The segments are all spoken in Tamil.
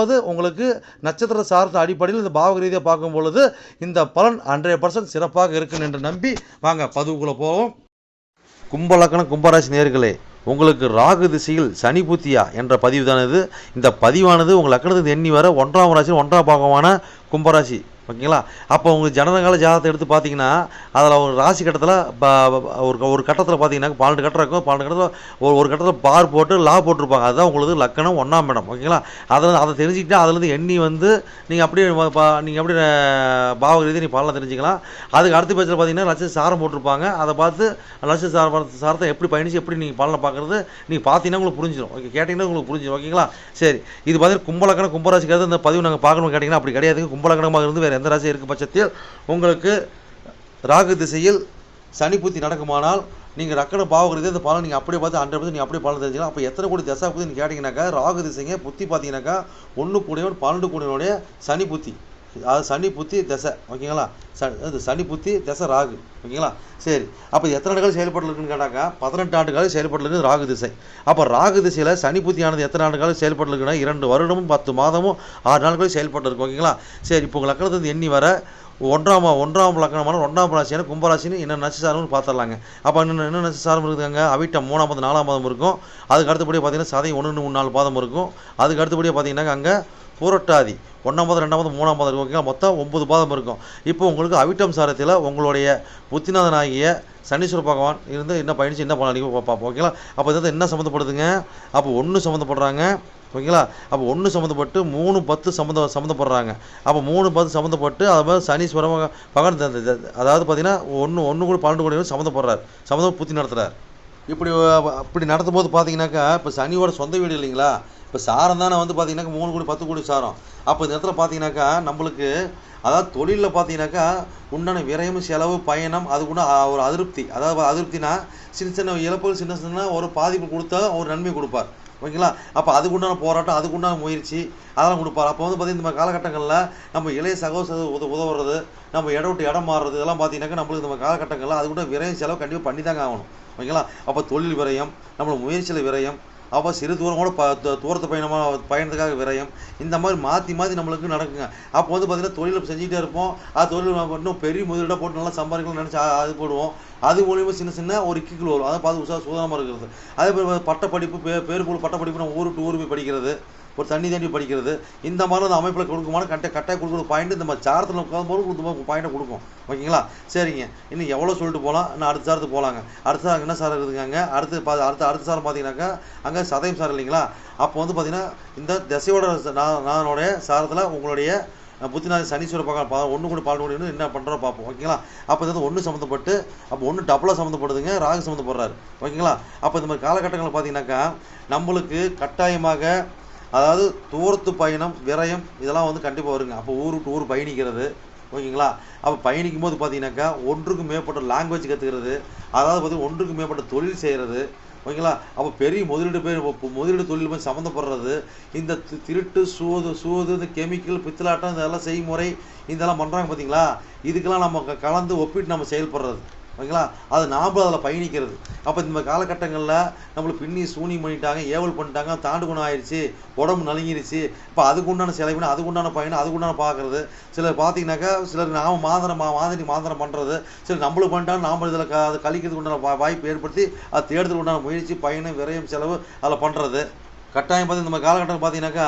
ரெண்டாவது உங்களுக்கு நட்சத்திர சார்ந்த அடிப்படையில் இந்த பாவக ரீதியாக பார்க்கும் பொழுது இந்த பலன் ஹண்ட்ரட் பர்சன்ட் சிறப்பாக இருக்கும் என்று நம்பி வாங்க பதிவுக்குள்ளே போவோம். கும்பலக்கணம் கும்பராசி நேர்களே உங்களுக்கு ராகு திசையில் சனி புத்தியா என்ற பதிவு தானது இது. இந்த பதிவானது உங்கள் லக்கணத்துக்கு எண்ணி வர ஒன்றாம் ராசி ஒன்றாம் பாகமான கும்பராசி ஓகேங்களா? அப்போ உங்கள் ஜனதங்கால ஜாதகத்தை எடுத்து பார்த்தீங்கன்னா அதில் ஒரு ராசி கட்டத்தில் ஒரு ஒரு கட்டத்தில் பார்த்தீங்கன்னா பன்னெண்டு கட்டம் இருக்கும். பன்னெண்டு கட்டத்தில் ஒரு ஒரு கட்டத்தில் பார் போட்டு லா போட்டிருப்பாங்க. அதுதான் உங்களுக்கு லக்கணம் ஒன்றாம் இடம். ஓகேங்களா? அதை அதை தெரிஞ்சுக்கிட்டால் அதுலேருந்து எண்ணி வந்து நீங்கள் அப்படியே நீங்கள் அப்படியே பாவ ரீதி நீ பலனை தெரிஞ்சுக்கலாம். அதுக்கு அடுத்த பேச்சில் பார்த்தீங்கன்னா லட்ச சாரம் போட்டிருப்பாங்க. அதை பார்த்து லட்ச சார சாரத்தை எப்படி பயணிச்சு எப்படி நீங்கள் பலனை பார்க்குறது நீங்கள் பார்த்தீங்கன்னா உங்களுக்கு புரிஞ்சிடும் ஓகே கேட்டிங்கன்னா உங்களுக்கு புரிஞ்சிடும் ஓகேங்களா? சரி. இது பார்த்தீங்கன்னா கும்பலக்கணம் கும்பராசிக்கிறது இந்த பதிவு நாங்கள் பார்க்கணும் கேட்டிங்கன்னா அப்படி கிடையாது கும்பலக்கணமாக இருந்து வேறு எந்த ராசி இருக்கும் பட்சத்தில் உங்களுக்கு ராகு திசையில் சனி புத்தி நடக்குமானால் நீங்கள் ரக்கண பாவகிறது இந்த பலன் நீங்கள் அப்படியே பார்த்து ஹண்ட்ரட் நீங்கள் அப்படியே பலன் தெரிஞ்சுக்கலாம். அப்போ எத்தனை கோடி தசா புத்தி கேட்டிங்கனாக்கா ராகு திசைங்க புத்தி பார்த்தீங்கன்னாக்கா ஒன்று கூடியவன் பன்னெண்டு கூடியவனுடைய சனி புத்தி. அது சனி புத்தி தசை. ஓகேங்களா? சனி அது சனி புத்தி தசை ராகு. ஓகேங்களா? சரி. அப்போ எத்தனை ஆண்டுகள் செயல்படலுக்குன்னு கேட்டாக்கா பதினெட்டு ஆண்டுகள் செயல்படலுக்கு ராகு திசை. அப்போ ராகு திசையில் சனி புத்தியானது எத்தனை ஆண்டுகள் செயல்படலுக்குன்னா இரண்டு வருடமும் பத்து மாதமும் ஆறு நாட்களும் செயல்பட்டுருக்கு ஓகேங்களா? சரி இப்போ உங்கள் லக்கணத்துலேருந்து எண்ணி வர ஒன்றாம் ஒன்றாம் லக்கணமான ஒன்றாம் ராசியான கும்பராசின்னு என்ன நட்சசாரம்னு பார்த்துடலாங்க. அப்போ இன்னும் என்ன நட்சசாரம் இருக்குதுங்க? அவிட்டம் மூணாம் பாதம் நாலாம் பாதம் இருக்கும். அதுக்கு அடுத்தபடியாக பார்த்தீங்கன்னா சதை ஒன்று மூணு நாலு பாதம் இருக்கும். அதுக்கு அடுத்தபடியாக பார்த்தீங்கன்னா அங்கே பூரட்டாதி. ஒன்றாம் பாதம் ரெண்டாம் மூணாம் பாதம் இருக்கும் ஓகேங்களா மொத்தம் ஒன்பது பாதம் இருக்கும். இப்போ உங்களுக்கு அவிட்டம் சாரத்தில் உங்களுடைய புத்திநாதனாகிய சனீஸ்வர பகவான் இருந்து என்ன பயணிச்சு என்ன பண்ணி பார்ப்போம் ஓகேங்களா? அப்போ இதை என்ன சம்மந்தப்படுதுங்க? அப்போ ஒன்று சம்மந்தப்படுறாங்க. ஓகேங்களா? அப்போ ஒன்று சம்மந்தப்பட்டு மூணு பத்து சம்மந்த சம்மந்தப்படுறாங்க. அப்போ மூணு பத்து சம்மந்தப்பட்டு அது மாதிரி சனீஸ்வரம் பகவான் அதாவது பார்த்தீங்கன்னா ஒன்று ஒன்று கூட பன்னெண்டு கூட சம்மந்தப்படுறார். சம்மந்தம் புத்தி நடத்துகிறார் இப்படி இப்படி அப்படி நடத்தும் போது பார்த்தீங்கன்னாக்கா இப்போ சனியோட சொந்த வீடு இல்லைங்களா? இப்போ சாரம் தானே வந்து பார்த்தீங்கன்னாக்கா மூணு கோடி பத்து கோடி சாரம். அப்போ இந்த இடத்துல பார்த்தீங்கன்னாக்கா நம்மளுக்கு அதாவது தொழிலில் பார்த்தீங்கன்னாக்கா உண்டான விரயம் செலவு பயணம் அது ஒரு அதிருப்தி. அதாவது அதிருப்தினா சின்ன சின்ன இழப்புகள் சின்ன சின்ன ஒரு பாதிப்பு கொடுத்தா ஒரு நன்மை கொடுப்பார். ஓகேங்களா? அப்போ அதுக்குண்டான போராட்டம் அதுக்குண்டான முயற்சி அதெல்லாம் கொடுப்பார். அப்போ வந்து பார்த்தீங்கன்னா இந்த காலகட்டங்களில் நம்ம இளைய சகோதர உத உதவுறது நம்ம இடம் விட்டு இடம் மாறுறது இதெல்லாம் பார்த்தீங்கன்னாக்கா நம்மளுக்கு இந்த காலகட்டங்களில் அதுக்குள்ள விரயம் செலவு கண்டிப்பாக பண்ணி தாங்க ஆகணும். ஓகேங்களா? அப்போ தொழில் விரயம் நம்மளோட முயற்சியில் விரயம் அப்போ சிறு தூரம் கூட ப தூரத்து பயணமாக பயணத்துக்காக விரயம் இந்த மாதிரி மாற்றி மாற்றி நம்மளுக்கு நடக்குங்க. அப்போ வந்து பார்த்திங்கன்னா தொழில் செஞ்சுக்கிட்டே இருப்போம். அது தொழில் இன்னும் பெரிய முதலீடாக போட்டு நல்லா சம்பாதிக்கணும்னு நினச்சி அது போடுவோம். அது மூலியமாக சின்ன சின்ன ஒரு கிக்குகள் வரும். அதை பார்த்து உஷா சுதந்திரமாக இருக்கிறது. அதே மாதிரி பட்ட படிப்பு பே பேர் போல் பட்ட படிப்பு நம்ம ஊருக்கு ஊர் போய் படிக்கிறது. ஒரு தண்ணி தண்ணி படிக்கிறது. இந்த மாதிரி அந்த அமைப்பில் கொடுக்குமான கட்ட கட்டாய கொடுக்குற பாயிண்ட் இந்த மாதிரி சாரத்தில் உட்காந்து கொடுத்து பாயிண்ட்டை கொடுக்கும். ஓகேங்களா? சரிங்க. இன்னும் எவ்வளோ சொல்லிட்டு போகலாம் இன்னும் அடுத்த சாரத்துக்கு போகலாங்க அடுத்த சாரம் என்ன சாரம் இருக்குதுங்க அடுத்து பா அடுத்த அடுத்த சாரம் பார்த்தீங்கன்னாக்கா அங்கே சதயம் சாரம் இல்லைங்களா? அப்போ வந்து பார்த்தீங்கன்னா இந்த திசையோட நான் நானுடைய சாரத்தில் உங்களுடைய அஹ், புத்திநாத சனீஸ்வர பக்கம் பா ஒன்று கூட பால் கூட என்ன பண்ணுறோம் பார்ப்போம் ஓகேங்களா? அப்போ இது ஒன்று சம்மந்தப்பட்டு அப்போ ஒன்று டபுளாக சம்மந்தப்படுதுங்க. ராகு சம்மந்தப்படுறாரு. ஓகேங்களா? அப்போ இந்த மாதிரி காலகட்டங்களில் பார்த்தீங்கன்னாக்கா நம்மளுக்கு கட்டாயமாக அதாவது தூரத்து பயணம் விரயம் இதெல்லாம் வந்து கண்டிப்பாக வருங்க. அப்போ ஊர் விட்டு ஊர் பயணிக்கிறது ஓகேங்களா? அப்போ பயணிக்கும் போது பார்த்தீங்கன்னாக்கா ஒன்றுக்கு மேற்பட்ட லாங்குவேஜ் கற்றுக்கிறது அதாவது பார்த்தீங்கன்னா ஒன்றுக்கு மேற்பட்ட தொழில் செய்கிறது ஓகேங்களா? அப்போ பெரிய முதலீடு பேர் முதலீடு தொழில் போய் சம்மந்தப்படுறது இந்த தி- திருட்டு சூது சூது இந்த கெமிக்கல் பித்தலாட்டம் இதெல்லாம் செய்முறை இதெல்லாம் பண்ணுறாங்க பார்த்தீங்களா இதுக்கெல்லாம் நம்ம கலந்து ஒப்பிட்டு நம்ம செயல்படுறது. ஓகேங்களா? அது நாம் அதில் பயணிக்கிறது. அப்போ இந்த காலகட்டங்களில் நம்மளுக்கு பின்னி சூனி பண்ணிட்டாங்க ஏவல் பண்ணிட்டாங்க தாண்டு குணம் ஆயிடுச்சு உடம்பு நலுங்கிருச்சு. இப்போ அதுக்குண்டான செலவினா அதுக்குண்டான பயணம் அதுக்குண்டான பார்க்குறது சிலர் பார்த்தீங்கன்னாக்கா சிலர் நாம் மாதனம் மா- மாதிரி மாதனம் பண்ணுறது சிலர் நம்மளுக்கு பண்ணிட்டாலும் நாம் இதில் க அது கழிக்கிறதுக்கு உண்டான வாய்ப்பு ஏற்படுத்தி அது தேடுறதுக்கு உண்டான முயற்சி பயணம் விரயம் செலவு அதில் பண்ணுறது கட்டாயம் பார்த்து நம்ம காலகட்டம் பார்த்தீங்கன்னாக்கா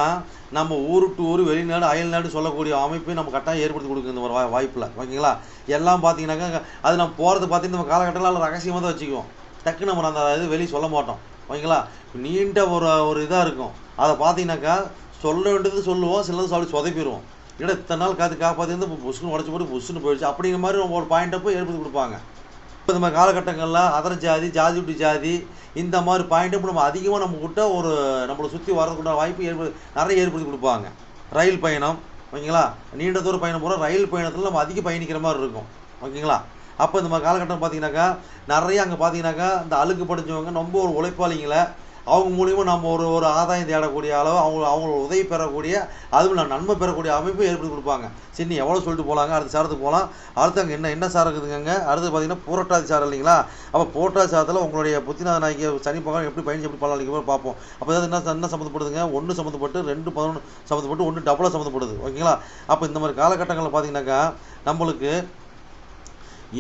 நம்ம ஊரு டு ஊர் வெளிநாடு அயல்நாடு சொல்லக்கூடிய அமைப்பை நம்ம கட்டாயம் ஏற்படுத்தி கொடுக்குது இந்த ஒரு வாய்ப்பில். ஓகேங்களா? எல்லாம் பார்த்தீங்கன்னாக்கா அது நம்ம போகிறது பார்த்தீங்கன்னா நம்ம காலகட்டத்தில் ரகசியமாக தான் வச்சுக்குவோம். டக்குன்னு நம்ம அந்த இது வெளியே சொல்ல மாட்டோம். ஓகேங்களா? நீண்ட ஒரு ஒரு இதாக இருக்கும். அதை பார்த்தீங்கன்னாக்கா சொல்ல வேண்டியது சொல்லுவோம் சிலது சொல்லி சொதப்பிடுவோம். இல்லை இத்தனை நாள் காத்து காப்பாற்றி வந்து புஷ்னு உடச்சி போட்டு புஷ்னு போயிடுச்சு அப்படிங்கிற மாதிரி ஒரு பாயிண்ட்டை போய் ஏற்படுத்தி கொடுப்பாங்க. இந்த மாதிரி காலகட்டங்களில் அதர ஜாதி ஜாதி விட்டு ஜாதி இந்த மாதிரி பாயிண்ட்டும் நம்ம அதிகமாக நம்ம கிட்ட ஒரு நம்மளை சுற்றி வர்றதுக்குள்ள வாய்ப்பு ஏற்படு நிறைய ஏற்படுத்தி கொடுப்பாங்க. ரயில் பயணம் ஓகேங்களா? நீண்ட தூர பயணம் போகிறோம் ரயில் பயணத்தில் நம்ம அதிகம் பயணிக்கிற மாதிரி இருக்கும். ஓகேங்களா? அப்போ இந்த மாதிரி காலகட்டம் பார்த்தீங்கன்னாக்கா நிறைய அங்கே பார்த்தீங்கன்னாக்கா இந்த அழுக்கு படிச்சவங்க ரொம்ப ஒரு உழைப்பாளிங்களை அவங்க மூலிமா நம்ம ஒரு ஒரு ஆதாயம் தேடக்கூடிய அளவு அவங்க அவங்களோட உதவி பெறக்கூடிய அதுவும் நான் நன்மை பெறக்கூடிய அமைப்பு ஏற்படுத்தி கொடுப்பாங்க. சின்ன எவ்வளோ சொல்லிட்டு போகலாங்க அடுத்த சாரத்துக்கு போகலாம் அடுத்து அங்கே என்ன என்ன சாரம் இருக்குதுங்க அடுத்து பார்த்தீங்கன்னா புரட்டாதி சாரம் இல்லைங்களா? அப்போ புரட்டாதி சாரத்தில் உங்களுடைய புத்திநாத நாய்க்கு சனி பகவான் எப்படி பயணிச்சு எப்படி பண்ணலாம் நீங்கள் பார்ப்போம். அப்போ ஏதாவது என்ன என்ன சம்மந்தப்படுதுங்க? ஒன்று சம்மந்தப்பட்டு ரெண்டு பதினொன்று சம்மந்தப்பட்டு ஒன்று டபுளாக சம்மந்தப்படுது. ஓகேங்களா? அப்போ இந்த மாதிரி காலகட்டங்களில் பார்த்தீங்கன்னாக்கா நம்மளுக்கு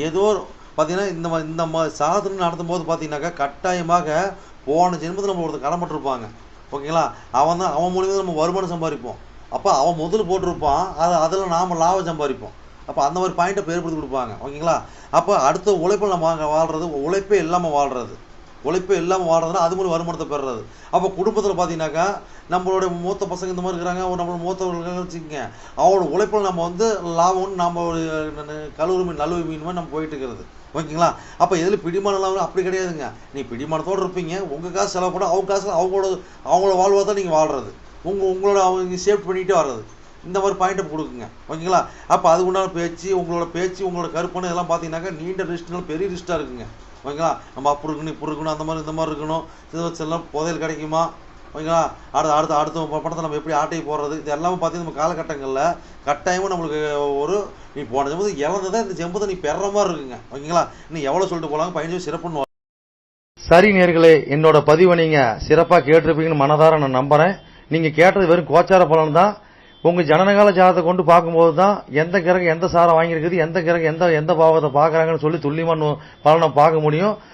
ஏதோ பார்த்தீங்கன்னா இந்த மாதிரி இந்த மாதிரி சாதனை நடத்தும் போது பார்த்தீங்கன்னாக்கா கட்டாயமாக போன ஜென்மத்தில் நம்ம ஒருத்தர் கடன்பட்டிருப்பாங்க ஓகேங்களா? அவன் தான் அவன் மூலியமாக நம்ம வருமானம் சம்பாதிப்போம். அப்போ அவன் முதல் போட்டிருப்பான். அது அதில் நாம் லாபம் சம்பாதிப்போம். அப்போ அந்த மாதிரி பாயிண்ட்டை ஏற்படுத்தி கொடுப்பாங்க. ஓகேங்களா? அப்போ அடுத்த உழைப்பில் நம்ம அங்கே வாழ்கிறது உழைப்பே இல்லாமல் வாழ்கிறது உழைப்பே இல்லாமல் வாழ்றதுனா அது மூலம் வருமானத்தை பெறுறது. அப்போ குடும்பத்தில் பார்த்தீங்கன்னாக்கா நம்மளோட மூத்த பசங்க இந்த மாதிரி இருக்கிறாங்க. நம்மளோட மூத்தவர்கள் வச்சுக்கோங்க. அவங்களோட உழைப்பில் நம்ம வந்து லாபம்னு நம்ம ஒரு கல்லூரி மீன் நல்லுரி மீன் மாதிரி நம்ம போயிட்டு இருக்கிறது. ஓகேங்களா? அப்போ எதில் பிடிமானம் அப்படி கிடையாதுங்க. நீ பிடிமானத்தோடு இருப்பீங்க. உங்கள் காசு செலவு பண்ண அவங்க காசு அவங்களோட அவங்களோட வாழ்வாக தான் நீங்கள் வாழ்கிறது உங்கள் உங்களோட அவங்க சேவ் பண்ணிகிட்டே வர்றது. இந்த மாதிரி பாயிண்ட்டை கொடுக்குங்க. ஓகேங்களா? அப்போ அது உண்டான பேச்சு உங்களோட பேச்சு உங்களோட கற்பனை இதெல்லாம் பார்த்தீங்கன்னாக்கா நீண்ட லிஸ்ட்னால பெரிய லிஸ்ட்டாக இருக்குங்க. ஓகேங்களா? நம்ம அப்படி இருக்கணும் இப்படி இருக்கணும் அந்த மாதிரி இந்த மாதிரி இருக்கணும். இது வச்செல்லாம் புதையல் கிடைக்குமா? ஓகேங்களா? அடுத்த அடுத்த அடுத்த படத்தை நம்ம எப்படி ஆட்டையை போடுறது இது எல்லாமே பார்த்தீங்கன்னா நம்ம காலகட்டங்களில் கட்டாயமும் நம்மளுக்கு ஒரு நீ போன ஜெம்பது இழந்ததை இந்த ஜெம்பதை நீ பெற மாதிரி இருக்குங்க. ஓகேங்களா? நீ எவ்வளோ சொல்லிட்டு போகலாங்க பதினஞ்சு சிறப்புன்னு சரி நேர்களே என்னோட பதிவை நீங்கள் சிறப்பாக கேட்டிருப்பீங்கன்னு மனதார நான் நம்புகிறேன் நீங்கள் கேட்டது வெறும் கோச்சார பலன் தான். உங்கள் ஜனனகால ஜாதத்தை கொண்டு பார்க்கும்போது தான் எந்த கிரகம் எந்த சாரம் வாங்கியிருக்குது எந்த கிரகம் எந்த எந்த பாவத்தை பார்க்குறாங்கன்னு சொல்லி துல்லியமான பலனை பார்க்க முடியும்.